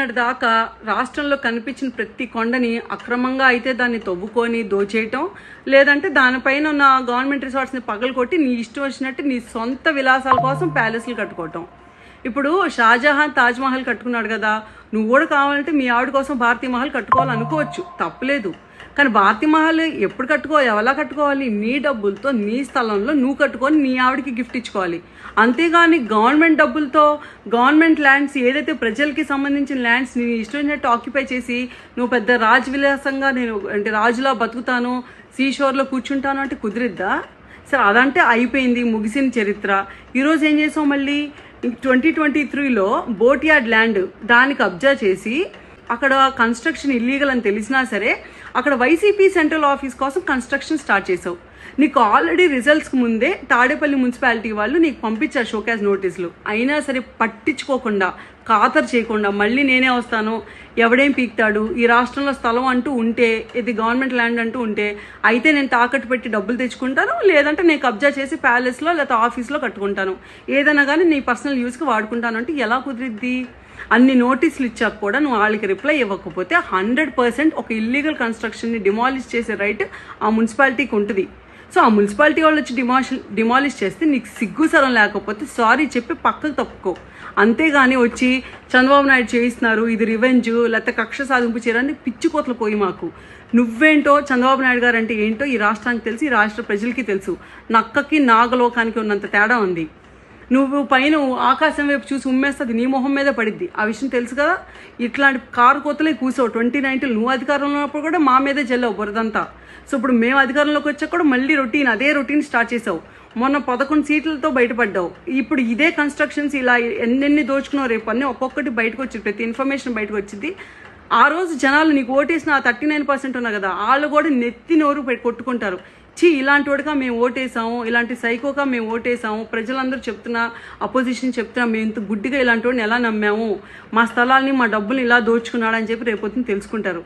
నిన్నటి దాకా రాష్ట్రంలో కనిపించిన ప్రతి కొండని అక్రమంగా అయితే దాన్ని తవ్వుకొని దోచేయటం లేదంటే దానిపైన ఉన్న గవర్నమెంట్ రిసార్ట్స్ని పగలకొట్టి నీ ఇష్టం వచ్చినట్టు నీ సొంత విలాసాల కోసం ప్యాలెస్లు కట్టుకోవటం. ఇప్పుడు షాజహాన్ తాజ్ మహల్ కట్టుకున్నాడు కదా నువ్వు కూడా కావాలంటే మీ ఆవిడ కోసం భారతీ మహల్ కట్టుకోవాలనుకోవచ్చు. తప్పలేదు. కానీ భారతీ మహల్ ఎప్పుడు కట్టుకోవాలి ఎలా కట్టుకోవాలి? నీ డబ్బులతో నీ స్థలంలో నువ్వు కట్టుకొని నీ ఆవిడకి గిఫ్ట్ ఇచ్చుకోవాలి. అంతేగాని గవర్నమెంట్ డబ్బులతో గవర్నమెంట్ ల్యాండ్స్ ఏదైతే ప్రజలకి సంబంధించిన ల్యాండ్స్ నీ ఇష్టం ఆక్యుపై చేసి నువ్వు పెద్ద రాజవిలాసంగా నేను అంటే రాజులా బతుకుతాను సీషోర్లో కూర్చుంటాను అంటే కుదిరిద్దా? సరే అదంటే అయిపోయింది ముగిసిన చరిత్ర. ఈరోజు ఏం చేసావు మళ్ళీ? ట్వంటీ ట్వంటీ త్రీలో బోట్ యార్డ్ ల్యాండ్ దానికి అబ్జర్వ్ చేసి అక్కడ కన్స్ట్రక్షన్ ఇల్లీగల్ అని తెలిసినా సరే అక్కడ వైసీపీ సెంట్రల్ ఆఫీస్ కోసం కన్స్ట్రక్షన్ స్టార్ట్ చేసావు. నీకు ఆల్రెడీ రిజల్ట్స్కి ముందే తాడేపల్లి మున్సిపాలిటీ వాళ్ళు నీకు పంపించారు షోకేస్ నోటీసులు అయినా సరే పట్టించుకోకుండా ఖాతరు చేయకుండా మళ్ళీ నేనే వస్తాను ఎవడేం పీక్తాడు ఈ రాష్ట్రంలో స్థలం అంటూ ఉంటే ఇది గవర్నమెంట్ ల్యాండ్ అంటూ ఉంటే అయితే నేను తాకట్టు పెట్టి డబ్బులు తెచ్చుకుంటాను లేదంటే నేను కబ్జా చేసి ప్యాలెస్లో లేకపోతే ఆఫీస్లో కట్టుకుంటాను. ఏదైనా కానీ నీ పర్సనల్ యూస్కి వాడుకుంటాను అంటే ఎలా కుదిరిద్ది? అన్ని నోటీసులు ఇచ్చాక కూడా నువ్వు వాళ్ళకి రిప్లై ఇవ్వకపోతే హండ్రెడ్ పర్సెంట్ ఒక ఇల్లీగల్ కన్స్ట్రక్షన్ని డిమాలిష్ చేసే రైట్ ఆ మున్సిపాలిటీకి ఉంటుంది. సో ఆ మున్సిపాలిటీ వాళ్ళు వచ్చి డిమాష్ డిమాలిష్ చేస్తే నీకు సిగ్గుసరం లేకపోతే సారీ చెప్పి పక్కకు తప్పుకో. అంతేగాని వచ్చి చంద్రబాబు నాయుడు చేయిస్తున్నారు ఇది రివెంజ్ లేకపోతే కక్ష సాధింపు చేయడానికి పిచ్చి కోతలు పోయి మాకు. నువ్వేంటో చంద్రబాబు నాయుడు గారు అంటే ఏంటో ఈ రాష్ట్రానికి తెలుసు ఈ రాష్ట్ర ప్రజలకి తెలుసు. నక్కకి నాగలోకానికి ఉన్నంత తేడా ఉంది. నువ్వు పైన ఆకాశం వైపు చూసి ఉమ్మేస్తుంది నీ మొహం మీద పడిద్ది. ఆ విషయం తెలుసు కదా? ఇట్లాంటి కారు కోతలే కూసావు. ట్వంటీ నైన్టీన్ నువ్వు అధికారంలో ఉన్నప్పుడు కూడా మా మీదే చెల్లవు బురదంతా. సో ఇప్పుడు మేము అధికారంలోకి వచ్చాక కూడా మళ్ళీ రొటీన్ అదే రొటీన్ స్టార్ట్ చేసావు. మొన్న పదకొండు సీట్లతో బయటపడ్డావు. ఇప్పుడు ఇదే కన్స్ట్రక్షన్స్ ఇలా ఎన్నెన్ని దోచుకున్నావు రేపు అన్నీ ఒక్కొక్కటి బయటకు వచ్చింది. ప్రతి ఇన్ఫర్మేషన్ బయటకు వచ్చింది. ఆ రోజు జనాలు నీకు ఓటేసిన ఆ థర్టీ నైన్ పర్సెంట్ ఉన్నా కదా వాళ్ళు కూడా నెత్తి నోరు పెట్టి కొట్టుకుంటారు ఛీ ఇలాంటివాడిగా మేము ఓటేసాము ఇలాంటి సైకోగా మేము ఓటేసాము ప్రజలందరూ చెప్తున్నా అపోజిషన్ చెప్తున్నా మేము ఇంత గుడ్డిగా ఇలాంటి వాడిని ఎలా నమ్మాము? మా స్థలాల్ని మా డబ్బులు ఇలా దోచుకున్నాడని చెప్పి రేపొద్దున తెలుసుకుంటారు.